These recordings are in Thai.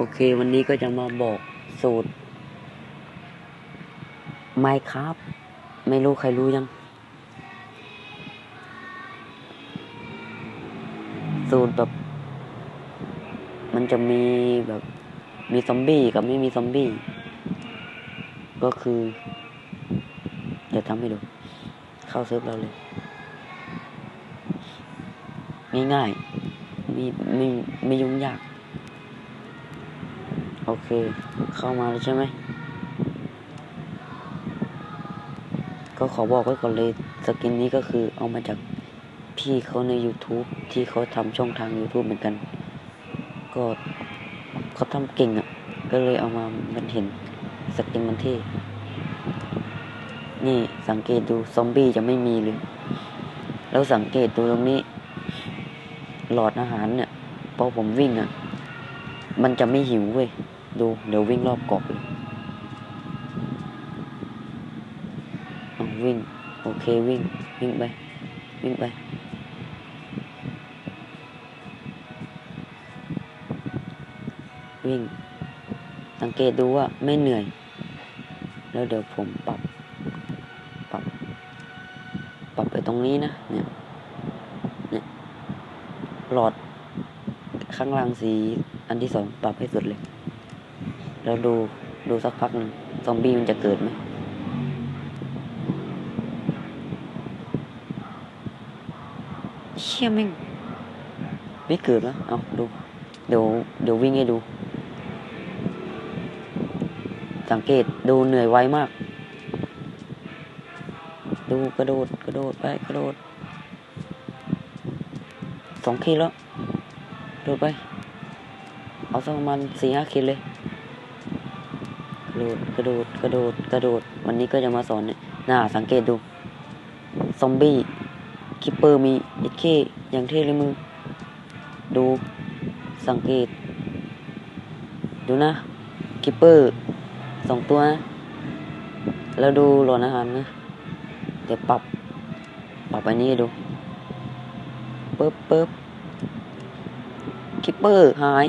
โอเค วันนี้ก็จะมาบอกสูตรไมครับ ไม่รู้ใครรู้ยัง สูตรแบบ มันจะมีแบบมีซอมบี้กับไม่มีซอมบี้ ก็คือ เดี๋ยวทำให้ดู เข้าเซิร์ฟเราเลย ง่ายๆไมีไม่ไม่ยุ่งยาก โอเค เข้ามาแล้วใช่ไหม ก็ขอบอกไว้ก่อนเลยสกินนี้ก็คือเอามาจากพี่เขาใน YouTube ที่เขาทำช่องทาง YouTube เหมือนกัน ก็เขาทำเก่งอะ่ะ ก็เลยเอามามันเห็นสกินมันเท่นี่สังเกตดูซอมบี้จะไม่มีเลย แล้วสังเกตดูตรงนี้ หลอดอาหารเนี่ยพอผมวิ่งอะ่ะ มันจะไม่หิวเว้ย ดู เดี๋ยววิ่งรอบเกาะเลยวิ่ง โอเควิ่ง วิ่งไป วิ่งไป วิ่ง สังเกตดูว่าไม่เหนื่อย แล้วเดี๋ยวผมปรับ ปรับ ปรับไปตรงนี้นะ เนี่ย เนี่ย หลอดข้างล่างสีอันที่สองปรับให้สุดเลย แล้วดูดูสักพักหนึ่งซอมบี้มันจะเกิดไหมเชี่ยแม่งไม่เกิดแล้วเอาดู เดี๋ยวเดี๋ยววิ่งให้ดู สังเกตดูเหนื่อยไวมาก ดูกระโดดกระโดดไปกระโดดสองขีดแล้ว โดดไป เอาสักประมาณสี่ห้าขีดเลยกระ โดดกระโดดกระโดดกระโดด วันนี้ก็จะมาสอนเนี่ยน่าสังเกตดู ซอมบี้ คิปเปอร์มีเอ็ดเคอย่างเท่เลยมึง ดู สังเกต ดูนะ คิปเปอร์สองตัวนะแล้วดูหลอนอาหารนะ เดี๋ยวปรับ ปรับอันนี้ดูปึ๊บปึ๊บคิปเปอร์หาย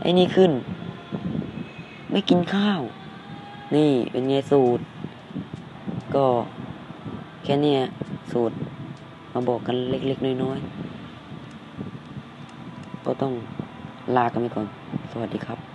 ไอ้นี่ขึ้น ไม่กินข้าว นี่เป็นไงสูตร ก็แค่นี้สูตร มาบอกกันเล็ก ๆ น้อย ๆ ก็ต้องลากันไปก่อน สวัสดีครับ